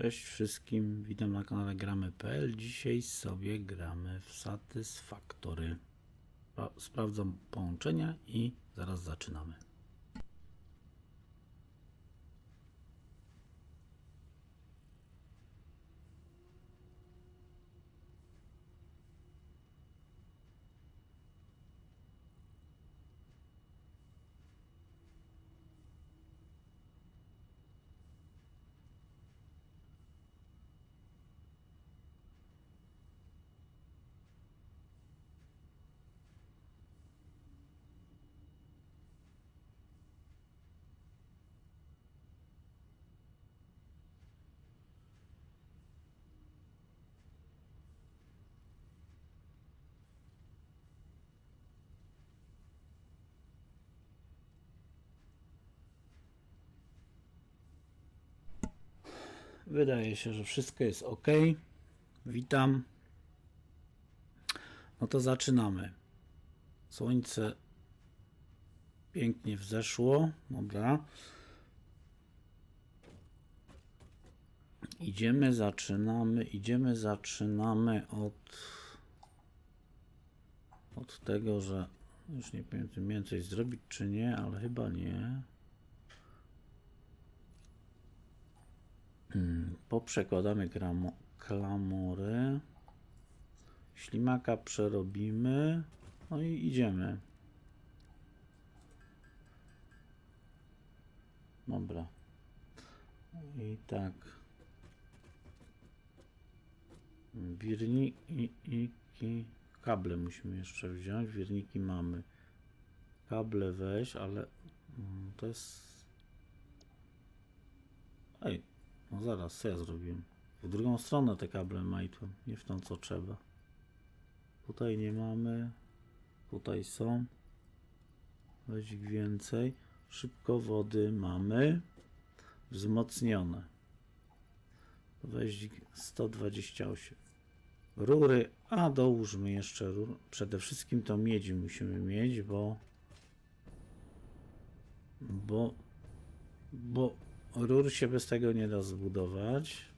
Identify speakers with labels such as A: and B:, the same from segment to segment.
A: Cześć wszystkim, witam na kanale gramy.pl. Dzisiaj sobie gramy w Satisfactory. Spra- Sprawdzam połączenia i zaraz zaczynamy. Wydaje się, że wszystko jest ok. Witam. No to zaczynamy. Słońce pięknie wzeszło. Dobra. Idziemy, zaczynamy, idziemy, zaczynamy od od tego, że już nie pamiętam, coś zrobić czy nie, ale chyba nie. Poprzekładamy gramo-. Ślimaka przerobimy. No i idziemy. Dobra. I tak. Wirnik i, i, i kable musimy jeszcze wziąć. Wirniki mamy. Kable weź, ale mm, to jest. Ej, no zaraz, co ja zrobiłem? W drugą stronę te kable majtłem, nie w tą co trzeba. Tutaj nie mamy. Tutaj są. Weź więcej. Szybko wody mamy. Wzmocnione. Weź ich 128. Rury, a dołóżmy jeszcze rur. Przede wszystkim to miedzi musimy mieć, bo bo bo rur się bez tego nie da zbudować.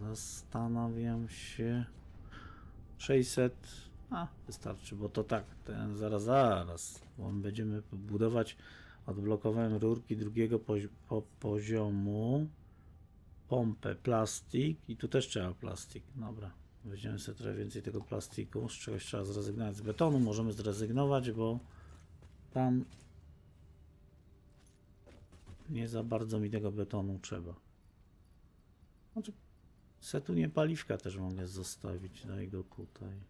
A: Zastanawiam się. 600. A, wystarczy, bo to tak, ten zaraz, zaraz. Bo my będziemy budować. Odblokowałem rurki drugiego pozi po poziomu. Pompę, plastik i tu też trzeba plastik. Dobra, weźmiemy sobie trochę więcej tego plastiku. Z czegoś trzeba zrezygnować. Z betonu możemy zrezygnować, bo tam nie za bardzo mi tego betonu trzeba. Znaczy, setu nie paliwka też mogę zostawić. Daj go tutaj.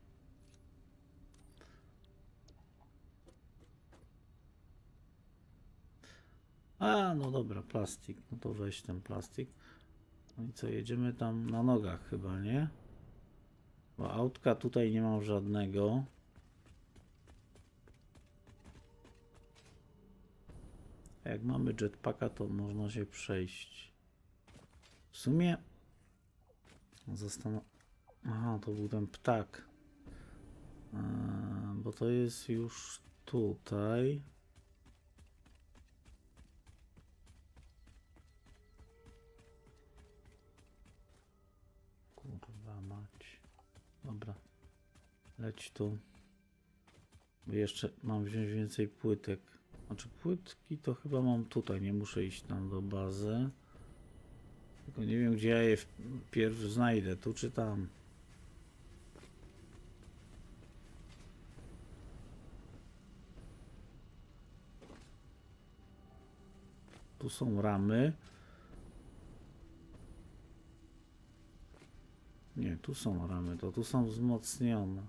A: A, no dobra, plastik. No to weź ten plastik. No i co, jedziemy tam na nogach chyba, nie? Bo autka tutaj nie mam żadnego. Jak mamy jetpacka, to można się przejść. W sumie zastanów... Aha, to był ten ptak. Eee, bo to jest już tutaj. Kurwa mać. Dobra. Leć tu. Jeszcze mam wziąć więcej płytek. Znaczy płytki to chyba mam tutaj, nie muszę iść tam do bazy. Tylko nie wiem gdzie ja je wpierw znajdę, tu czy tam. Tu są ramy. Nie, tu są ramy, to tu są wzmocnione.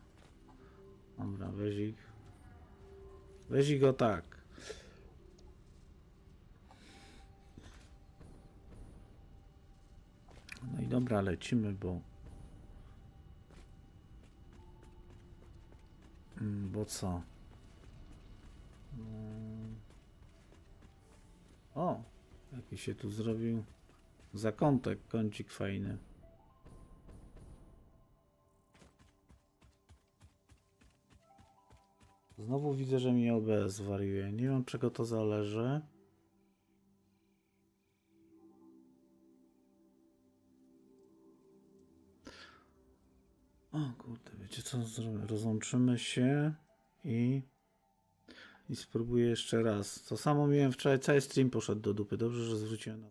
A: Dobra, weź ich. Weź ich go tak. Dobra, lecimy, bo... Mm, Bo co? Mm. O! Jaki się tu zrobił zakątek, kącik fajny. Znowu widzę, że mi OBS wariuje. Nie wiem, czego to zależy. O kurde, wiecie co zrobię? Rozłączymy się i... I spróbuję jeszcze raz. To samo miałem wczoraj, cały stream poszedł do dupy. Dobrze, że zwróciłem na to.